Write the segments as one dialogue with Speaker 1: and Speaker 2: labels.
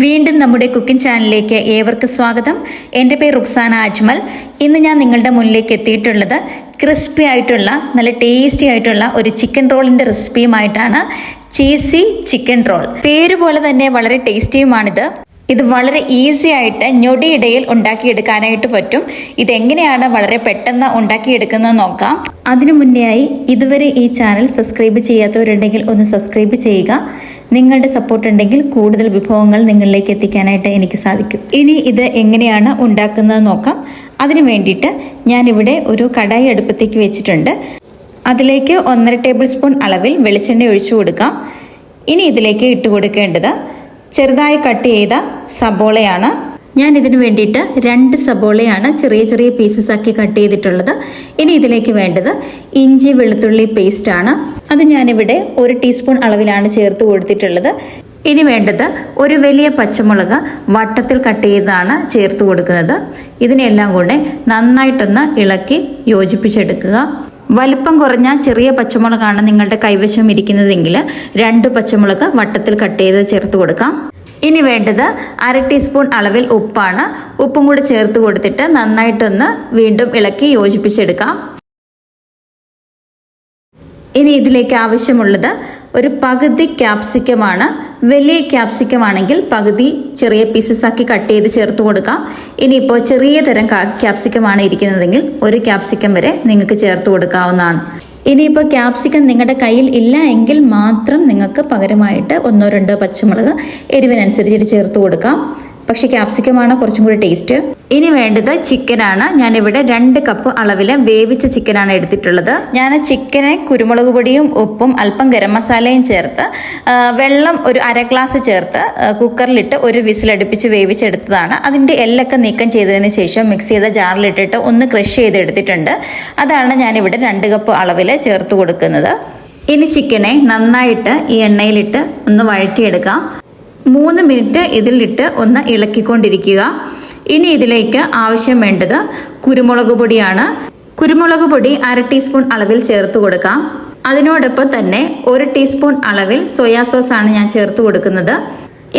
Speaker 1: വീണ്ടും നമ്മുടെ കുക്കിംഗ് ചാനലിലേക്ക് ഏവർക്കും സ്വാഗതം. എന്റെ പേര് റുക്സാന അജ്മൽ. ഇന്ന് ഞാൻ നിങ്ങളുടെ മുന്നിലേക്ക് എത്തിയിട്ടുള്ളത് ക്രിസ്പി ആയിട്ടുള്ള നല്ല ടേസ്റ്റി ആയിട്ടുള്ള ഒരു ചിക്കൻ റോളിന്റെ റെസിപ്പിയുമായിട്ടാണ്. Cheesy chicken roll. പേര് പോലെ തന്നെ വളരെ ടേസ്റ്റിയുമാണിത്. ഇത് വളരെ ഈസി ആയിട്ട് ഞൊടിയിടയിൽ ഉണ്ടാക്കിയെടുക്കാനായിട്ട് പറ്റും. ഇതെങ്ങനെയാണ് വളരെ പെട്ടെന്ന് ഉണ്ടാക്കിയെടുക്കുന്നത് നോക്കാം. അതിനു മുന്നേയായി ഇതുവരെ ഈ ചാനൽ സബ്സ്ക്രൈബ് ചെയ്യാത്തവരുണ്ടെങ്കിൽ ഒന്ന് സബ്സ്ക്രൈബ് ചെയ്യുക. നിങ്ങളുടെ സപ്പോർട്ട് ഉണ്ടെങ്കിൽ കൂടുതൽ വിഭവങ്ങൾ നിങ്ങളിലേക്ക് എത്തിക്കാനായിട്ട് എനിക്ക് സാധിക്കും. ഇനി ഇത് എങ്ങനെയാണ് ഉണ്ടാക്കുന്നത് നോക്കാം. അതിനു വേണ്ടിയിട്ട് ഞാനിവിടെ ഒരു കടായി അടുപ്പത്തേക്ക് വെച്ചിട്ടുണ്ട്. അതിലേക്ക് ഒന്നര ടേബിൾ സ്പൂൺ അളവിൽ വെളിച്ചെണ്ണ ഒഴിച്ചു കൊടുക്കാം. ഇനി ഇതിലേക്ക് ഇട്ട് കൊടുക്കേണ്ടത് ചെറുതായി കട്ട് ചെയ്ത സബോളയാണ്. ഞാൻ ഇതിന് വേണ്ടിയിട്ട് രണ്ട് സബോളയാണ് ചെറിയ ചെറിയ പീസസ് ആക്കി കട്ട് ചെയ്തിട്ടുള്ളത്. ഇനി ഇതിലേക്ക് വേണ്ടത് ഇഞ്ചി വെളുത്തുള്ളി പേസ്റ്റ് ആണ്. അത് ഞാനിവിടെ ഒരു ടീസ്പൂൺ അളവിലാണ് ചേർത്ത് കൊടുത്തിട്ടുള്ളത്. ഇനി വേണ്ടത് ഒരു വലിയ പച്ചമുളക് വട്ടത്തിൽ കട്ട് ചെയ്താണ് ചേർത്ത് കൊടുക്കുന്നത്. ഇതിനെല്ലാം കൂടെ നന്നായിട്ടൊന്ന് ഇളക്കി യോജിപ്പിച്ചെടുക്കുക. വലിപ്പം കുറഞ്ഞ ചെറിയ പച്ചമുളകാണ് നിങ്ങളുടെ കൈവശം ഇരിക്കുന്നതെങ്കിൽ രണ്ട് പച്ചമുളക് വട്ടത്തിൽ കട്ട് ചെയ്ത് ചേർത്ത് കൊടുക്കാം. ഇനി വേണ്ടത് അര ടീസ്പൂൺ അളവിൽ ഉപ്പാണ്. ഉപ്പും കൂടി ചേർത്ത് കൊടുത്തിട്ട് നന്നായിട്ടൊന്ന് വീണ്ടും ഇളക്കി യോജിപ്പിച്ചെടുക്കാം. ഇനി ഇതിലേക്ക് ആവശ്യമുള്ളത് ഒരു പകുതി ക്യാപ്സിക്കമാണ്. വലിയ ക്യാപ്സിക്കം ആണെങ്കിൽ പകുതി ചെറിയ പീസസ് ആക്കി കട്ട് ചെയ്ത് ചേർത്ത് കൊടുക്കാം. ഇനിയിപ്പോൾ ചെറിയ തരം ക്യാപ്സിക്കമാണ് ഇരിക്കുന്നതെങ്കിൽ ഒരു ക്യാപ്സിക്കം വരെ നിങ്ങൾക്ക് ചേർത്ത് കൊടുക്കാവുന്നതാണ്. ഇനിയിപ്പോൾ ക്യാപ്സിക്കം നിങ്ങളുടെ കയ്യിൽ ഇല്ല എങ്കിൽ മാത്രം നിങ്ങൾക്ക് പകരമായിട്ട് ഒന്നോ രണ്ടോ പച്ചമുളക് എരിവിനനുസരിച്ചിട്ട് ചേർത്ത് കൊടുക്കാം. പക്ഷേ ക്യാപ്സിക്കമാണ് കുറച്ചും കൂടി ടേസ്റ്റ് ഇനി വേണ്ടത് ചിക്കനാണ്. ഞാനിവിടെ രണ്ട് കപ്പ് അളവിൽ വേവിച്ച ചിക്കനാണ് എടുത്തിട്ടുള്ളത്. ഞാൻ ചിക്കനെ കുരുമുളക് പൊടിയും ഉപ്പും അല്പം ഗരം മസാലയും ചേർത്ത് വെള്ളം ഒരു അര ഗ്ലാസ് ചേർത്ത് കുക്കറിലിട്ട് ഒരു വിസിലടുപ്പിച്ച് വേവിച്ചെടുത്തതാണ്. അതിന്റെ എല്ലൊക്കെ നീക്കം ചെയ്തതിന് ശേഷം മിക്സിയുടെ ജാറിലിട്ടിട്ട് ഒന്ന് ക്രഷ് ചെയ്തെടുത്തിട്ടുണ്ട്. അതാണ് ഞാനിവിടെ രണ്ട് കപ്പ് അളവിൽ ചേർത്ത് കൊടുക്കുന്നത്. ഇനി ചിക്കനെ നന്നായിട്ട് ഈ എണ്ണയിലിട്ട് ഒന്ന് വഴറ്റിയെടുക്കാം. മൂന്ന് മിനിറ്റ് ഇതിലിട്ട് ഒന്ന് ഇളക്കിക്കൊണ്ടിരിക്കുക. ഇനി ഇതിലേക്ക് ആവശ്യം വേണ്ടത് കുരുമുളക് പൊടിയാണ്. കുരുമുളക് പൊടി അര ടീസ്പൂൺ അളവിൽ ചേർത്ത് കൊടുക്കാം. അതിനോടൊപ്പം തന്നെ ഒരു ടീസ്പൂൺ അളവിൽ സോയാ സോസ് ആണ് ഞാൻ ചേർത്ത് കൊടുക്കുന്നത്.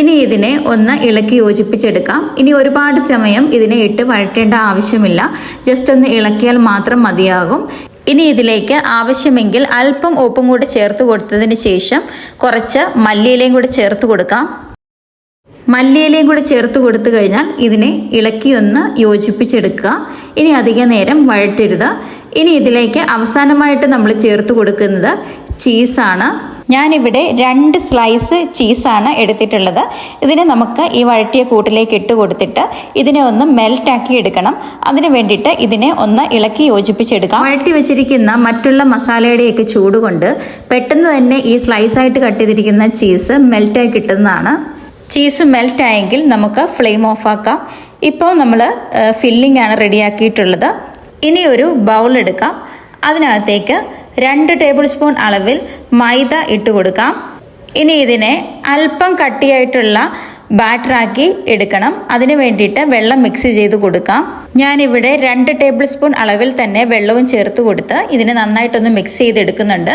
Speaker 1: ഇനി ഇതിനെ ഒന്ന് ഇളക്കി യോജിപ്പിച്ചെടുക്കാം. ഇനി ഒരുപാട് സമയം ഇതിനെ ഇട്ട് വഴറ്റേണ്ട ആവശ്യമില്ല. ജസ്റ്റ് ഒന്ന് ഇളക്കിയാൽ മാത്രം മതിയാകും. ഇനി ഇതിലേക്ക് ആവശ്യമെങ്കിൽ അല്പം ഉപ്പും കൂടി ചേർത്ത് കൊടുത്തതിന് ശേഷം കുറച്ച് മല്ലിയിലയും കൂടി ചേർത്ത് കൊടുക്കാം. മല്ലിയിലയും കൂടി ചേർത്ത് കൊടുത്തു കഴിഞ്ഞാൽ ഇതിനെ ഇളക്കി ഒന്ന് യോജിപ്പിച്ചെടുക്കുക. ഇനി അധിക നേരം വഴറ്റരുത്. ഇനി ഇതിലേക്ക് അവസാനമായിട്ട് നമ്മൾ ചേർത്ത് കൊടുക്കുന്നത് ചീസാണ്. ഞാനിവിടെ രണ്ട് സ്ലൈസ് ചീസാണ് എടുത്തിട്ടുള്ളത്. ഇതിനെ നമുക്ക് ഈ വഴറ്റിയ കൂട്ടിലേക്ക് ഇട്ട് കൊടുത്തിട്ട് ഇതിനെ ഒന്ന് മെൽറ്റാക്കി എടുക്കണം. അതിന് വേണ്ടിയിട്ട് ഇതിനെ ഒന്ന് ഇളക്കി യോജിപ്പിച്ചെടുക്കാം. വഴറ്റി വെച്ചിരിക്കുന്ന മറ്റുള്ള മസാലയുടെയൊക്കെ ചൂട് കൊണ്ട് പെട്ടെന്ന് തന്നെ ഈ സ്ലൈസായിട്ട് കട്ട് ചെയ്തിരിക്കുന്ന ചീസ് മെൽറ്റായി കിട്ടുന്നതാണ്. ചീസ് മെൽറ്റ് ആയെങ്കിൽ നമുക്ക് ഫ്ലെയിം ഓഫ് ആക്കാം. ഇപ്പോൾ നമ്മൾ ഫില്ലിംഗ് ആണ് റെഡിയാക്കിയിട്ടുള്ളത് ഇനി ഒരു ബൗൾ എടുക്കാം. അതിനകത്തേക്ക് രണ്ട് ടേബിൾ സ്പൂൺ അളവിൽ മൈദ ഇട്ട് കൊടുക്കാം. ഇനി ഇതിനെ അല്പം കട്ടിയായിട്ടുള്ള ബാറ്ററാക്കി എടുക്കണം. അതിന് വേണ്ടിയിട്ട് വെള്ളം മിക്സ് ചെയ്ത് കൊടുക്കാം. ഞാനിവിടെ രണ്ട് ടേബിൾ സ്പൂൺ അളവിൽ തന്നെ വെള്ളവും ചേർത്ത് കൊടുത്ത് ഇതിനെ നന്നായിട്ടൊന്ന് മിക്സ് ചെയ്തെടുക്കുന്നുണ്ട്.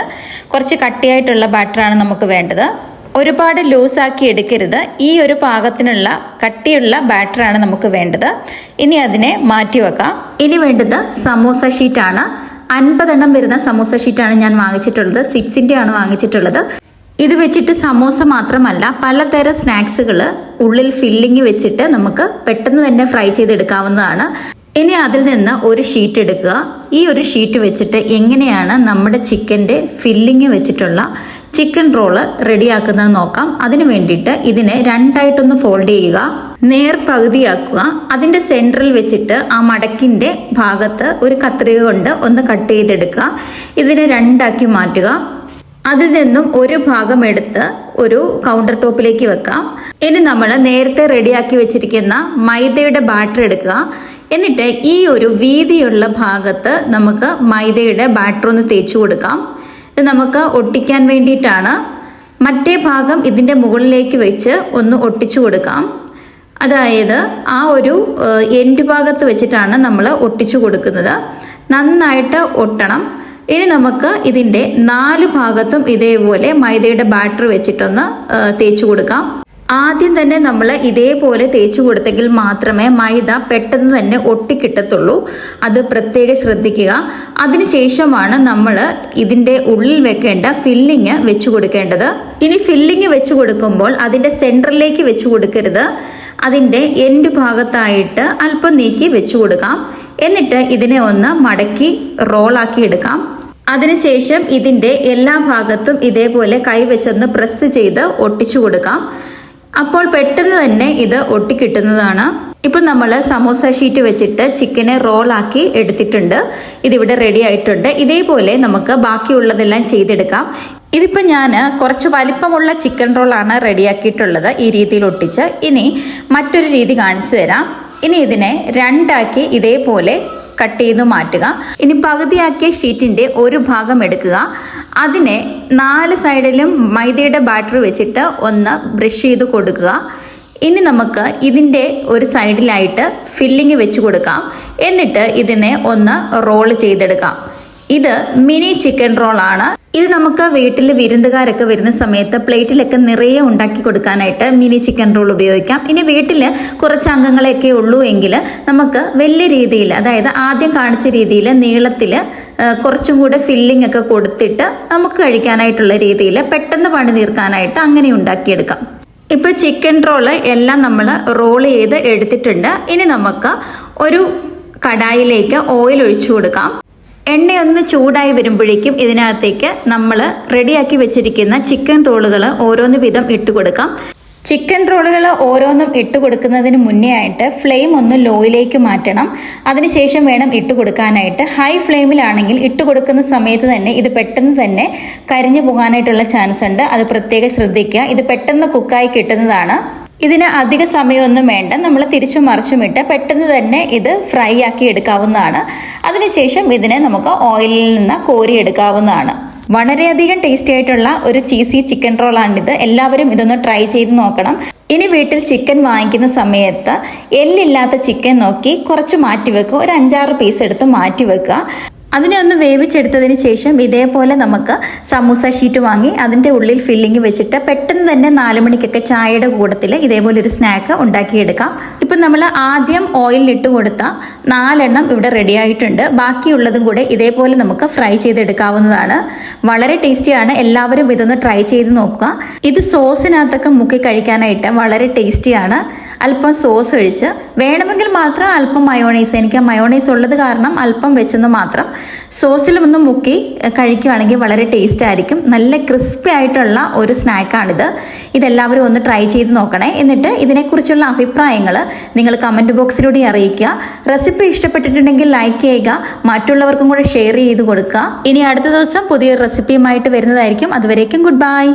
Speaker 1: കുറച്ച് കട്ടിയായിട്ടുള്ള ബാറ്ററാണ് നമുക്ക് വേണ്ടത്. ഒരുപാട് ലൂസാക്കി എടുക്കരുത്. ഈ ഒരു പാകത്തിനുള്ള കട്ടിയുള്ള ബാറ്ററാണ് നമുക്ക് വേണ്ടത്. ഇനി അതിനെ മാറ്റി വെക്കാം. ഇനി വേണ്ടത് സമോസ ഷീറ്റാണ്. അൻപതെണ്ണം വരുന്ന സമോസ ഷീറ്റാണ് ഞാൻ വാങ്ങിച്ചിട്ടുള്ളത്. സിക്സിന്റെ ആണ് വാങ്ങിച്ചിട്ടുള്ളത്. ഇത് വെച്ചിട്ട് സമോസ മാത്രമല്ല പലതരം സ്നാക്സുകൾ ഉള്ളിൽ ഫില്ലിങ് വെച്ചിട്ട് നമുക്ക് പെട്ടെന്ന് തന്നെ ഫ്രൈ ചെയ്തെടുക്കാവുന്നതാണ്. ഇനി അതിൽ നിന്ന് ഒരു ഷീറ്റ് എടുക്കുക. ഈ ഒരു ഷീറ്റ് വെച്ചിട്ട് എങ്ങനെയാണ് നമ്മുടെ ചിക്കന്റെ ഫില്ലിങ് വെച്ചിട്ടുള്ള ചിക്കൻ റോൾ റെഡിയാക്കുന്നത് നോക്കാം. അതിനു വേണ്ടിയിട്ട് ഇതിനെ രണ്ടായിട്ടൊന്ന് ഫോൾഡ് ചെയ്യുക. നേർ പകുതിയാക്കുക. അതിന്റെ സെന്ററിൽ വെച്ചിട്ട് ആ മടക്കിന്റെ ഭാഗത്ത് ഒരു കത്രിക കൊണ്ട് ഒന്ന് കട്ട് ചെയ്തെടുക്കുക. ഇതിനെ രണ്ടാക്കി മാറ്റുക. അതിൽ നിന്നും ഒരു ഭാഗം എടുത്ത് ഒരു കൗണ്ടർ ടോപ്പിലേക്ക് വെക്കാം. ഇനി നമ്മൾ നേരത്തെ റെഡിയാക്കി വെച്ചിരിക്കുന്ന മൈദയുടെ ബാറ്റർ എടുക്കുക. എന്നിട്ട് ഈ ഒരു വീതിയുള്ള ഭാഗത്ത് നമുക്ക് മൈദയുടെ ബാറ്റർ ഒന്ന് തേച്ചു കൊടുക്കാം. ഇത് നമുക്ക് ഒട്ടിക്കാൻ വേണ്ടിയിട്ടാണ്. മറ്റേ ഭാഗം ഇതിന്റെ മുകളിലേക്ക് വെച്ച് ഒന്ന് ഒട്ടിച്ചു കൊടുക്കാം. അതായത് ആ ഒരു എൻഡ് ഭാഗത്ത് വെച്ചിട്ടാണ് നമ്മൾ ഒട്ടിച്ചു കൊടുക്കുന്നത്. നന്നായിട്ട് ഒട്ടണം. ഇനി നമുക്ക് ഇതിന്റെ നാല് ഭാഗത്തും ഇതേപോലെ മൈദയുടെ ബാറ്റർ വെച്ചിട്ടൊന്ന് തേച്ചു കൊടുക്കാം. ആദ്യം തന്നെ നമ്മൾ ഇതേപോലെ തേച്ചു കൊടുത്തെങ്കിൽ മാത്രമേ മൈദ പെട്ടെന്ന് തന്നെ ഒട്ടിക്കിട്ടത്തുള്ളൂ. അത് പ്രത്യേകം ശ്രദ്ധിക്കുക. അതിനുശേഷമാണ് നമ്മൾ ഇതിന്റെ ഉള്ളിൽ വെക്കേണ്ട ഫില്ലിങ് വെച്ചു കൊടുക്കേണ്ടത്. ഇനി ഫില്ലിങ് വെച്ചു കൊടുക്കുമ്പോൾ അതിന്റെ സെന്ററിലേക്ക് വെച്ചു കൊടുക്കരുത്. അതിന്റെ എൻഡ് ഭാഗത്തായിട്ട് അല്പം നീക്കി വെച്ചു കൊടുക്കാം. എന്നിട്ട് ഇതിനെ ഒന്ന് മടക്കി റോളാക്കി എടുക്കാം. അതിനുശേഷം ഇതിന്റെ എല്ലാ ഭാഗത്തും ഇതേപോലെ കൈവച്ചൊന്ന് പ്രസ് ചെയ്ത് ഒട്ടിച്ചു കൊടുക്കാം. അപ്പോൾ പെട്ടെന്ന് തന്നെ ഇത് ഒട്ടിക്കിട്ടുന്നതാണ്. ഇപ്പം നമ്മൾ സമോസ ഷീറ്റ് വെച്ചിട്ട് ചിക്കനെ റോളാക്കി എടുത്തിട്ടുണ്ട്. ഇതിവിടെ റെഡി ആയിട്ടുണ്ട്. ഇതേപോലെ നമുക്ക് ബാക്കിയുള്ളതെല്ലാം ചെയ്തെടുക്കാം. ഇതിപ്പോൾ ഞാൻ കുറച്ച് വലിപ്പമുള്ള ചിക്കൻ റോളാണ് റെഡിയാക്കിയിട്ടുള്ളത് ഈ രീതിയിൽ ഒട്ടിച്ച്. ഇനി മറ്റൊരു രീതി കാണിച്ചു തരാം. ഇനി ഇതിനെ രണ്ടാക്കി ഇതേപോലെ കട്ട് ചെയ്ത് മാറ്റുക. ഇനി പകുതിയാക്കിയ ഷീറ്റിന്റെ ഒരു ഭാഗം എടുക്കുക. അതിനെ നാല് സൈഡിലും മൈദയുടെ ബാറ്റർ വെച്ചിട്ട് ഒന്ന് ബ്രഷ് ചെയ്ത് കൊടുക്കുക. ഇനി നമുക്ക് ഇതിന്റെ ഒരു സൈഡിലായിട്ട് ഫില്ലിങ് വെച്ച് കൊടുക്കാം. എന്നിട്ട് ഇതിനെ ഒന്ന് റോൾ ചെയ്തെടുക്കാം. ഇത് മിനി ചിക്കൻ റോളാണ്. ഇത് നമുക്ക് വീട്ടിൽ വിരുന്നുകാരൊക്കെ വരുന്ന സമയത്ത് പ്ലേറ്റിലൊക്കെ നിറയെ ഉണ്ടാക്കി കൊടുക്കാനായിട്ട് മിനി ചിക്കൻ റോൾ ഉപയോഗിക്കാം. ഇനി വീട്ടിൽ കുറച്ച് അംഗങ്ങളെയൊക്കെ ഉള്ളൂ എങ്കിൽ നമുക്ക് വലിയ രീതിയിൽ അതായത് ആദ്യം കാണിച്ച രീതിയിൽ നീളത്തിൽ കുറച്ചും കൂടെ ഫില്ലിംഗ് ഒക്കെ കൊടുത്തിട്ട് നമുക്ക് കഴിക്കാനായിട്ടുള്ള രീതിയിൽ പെട്ടെന്ന് പണി തീർക്കാനായിട്ട് അങ്ങനെ ഉണ്ടാക്കിയെടുക്കാം. ഇപ്പോൾ ചിക്കൻ റോൾ എല്ലാം നമ്മൾ റോൾ ചെയ്ത് എടുത്തിട്ടുണ്ട്. ഇനി നമുക്ക് ഒരു കടായിലേക്ക് ഓയിൽ ഒഴിച്ചു കൊടുക്കാം. എണ്ണയൊന്ന് ചൂടായി വരുമ്പോഴേക്കും ഇതിനകത്തേക്ക് നമ്മൾ റെഡിയാക്കി വെച്ചിരിക്കുന്ന ചിക്കൻ റോളുകൾ ഓരോന്ന് വിധം ഇട്ട് കൊടുക്കാം. ചിക്കൻ റോളുകൾ ഓരോന്നും ഇട്ട് കൊടുക്കുന്നതിന് മുന്നേ ആയിട്ട് ഫ്ലെയിം ഒന്ന് ലോയിലേക്ക് മാറ്റണം. അതിനുശേഷം വേണം ഇട്ട് കൊടുക്കാനായിട്ട്. ഹൈ ഫ്ലെയിമിലാണെങ്കിൽ ഇട്ട് കൊടുക്കുന്ന സമയത്ത് തന്നെ ഇത് പെട്ടെന്ന് തന്നെ കരിഞ്ഞു പോകാനായിട്ടുള്ള ചാൻസ് ഉണ്ട്. അത് പ്രത്യേകം ശ്രദ്ധിക്കുക. ഇത് പെട്ടെന്ന് കുക്കായി കിട്ടുന്നതാണ്. ഇതിന് അധിക സമയമൊന്നും വേണ്ട. നമ്മൾ തിരിച്ചും മറിച്ചും ഇട്ട് പെട്ടെന്ന് തന്നെ ഇത് ഫ്രൈ ആക്കി എടുക്കാവുന്നതാണ്. അതിനുശേഷം ഇതിനെ നമുക്ക് ഓയിലിൽ നിന്ന് കോരി എടുക്കാവുന്നതാണ്. വളരെയധികം ടേസ്റ്റി ആയിട്ടുള്ള ഒരു ചീസി ചിക്കൻ റോളാണിത്. എല്ലാവരും ഇതൊന്ന് ട്രൈ ചെയ്ത് നോക്കണം. ഇനി വീട്ടിൽ ചിക്കൻ വാങ്ങിക്കുന്ന സമയത്ത് എല്ലില്ലാത്ത ചിക്കൻ നോക്കി കുറച്ച് മാറ്റി വെക്കുക ഒരു അഞ്ചാറ് പീസ് എടുത്ത് മാറ്റി വെക്കുക അതിനെ ഒന്ന് വേവിച്ചെടുത്തതിന് ശേഷം ഇതേപോലെ നമുക്ക് സമൂസ ഷീറ്റ് വാങ്ങി അതിന്റെ ഉള്ളിൽ ഫില്ലിങ് വെച്ചിട്ട് പെട്ടെന്ന് തന്നെ നാല് മണിക്കൊക്കെ ചായയുടെ കൂടത്തിൽ ഇതേപോലെ ഒരു സ്നാക്ക് ഉണ്ടാക്കിയെടുക്കാം. ഇപ്പം നമ്മൾ ആദ്യം ഓയിലിട്ട് കൊടുത്ത നാലെണ്ണം ഇവിടെ റെഡി ആയിട്ടുണ്ട്. ബാക്കിയുള്ളതും കൂടെ ഇതേപോലെ നമുക്ക് ഫ്രൈ ചെയ്തെടുക്കാവുന്നതാണ്. വളരെ ടേസ്റ്റിയാണ് എല്ലാവരും ഇതൊന്ന് ട്രൈ ചെയ്ത് നോക്കുക. ഇത് സോസിനകത്തൊക്കെ മുക്കി കഴിക്കാനായിട്ട് വളരെ ടേസ്റ്റിയാണ് അല്പം സോസ് ഒഴിച്ച് വേണമെങ്കിൽ മാത്രം അല്പം മയോണൈസ്. എനിക്ക് മയോണൈസ് ഉള്ളത് കാരണം അല്പം വെച്ചെന്ന് മാത്രം സോസിൽ ഒന്ന് മുക്കി കഴിക്കുകയാണെങ്കിൽ വളരെ ടേസ്റ്റ് ആയിരിക്കും. നല്ല ക്രിസ്പി ആയിട്ടുള്ള ഒരു സ്നാക്കാണിത് ഇതെല്ലാവരും ഒന്ന് ട്രൈ ചെയ്ത് നോക്കണേ. എന്നിട്ട് ഇതിനെക്കുറിച്ചുള്ള അഭിപ്രായങ്ങൾ നിങ്ങൾ കമന്റ് ബോക്സിലൂടെ അറിയിക്കുക. റെസിപ്പി ഇഷ്ടപ്പെട്ടിട്ടുണ്ടെങ്കിൽ ലൈക്ക് ചെയ്യുക. മറ്റുള്ളവർക്കും കൂടെ ഷെയർ ചെയ്ത് കൊടുക്കുക. ഇനി അടുത്ത ദിവസം പുതിയൊരു റെസിപ്പിയുമായിട്ട് വരുന്നതായിരിക്കും. അതുവരേക്കും ഗുഡ് ബൈ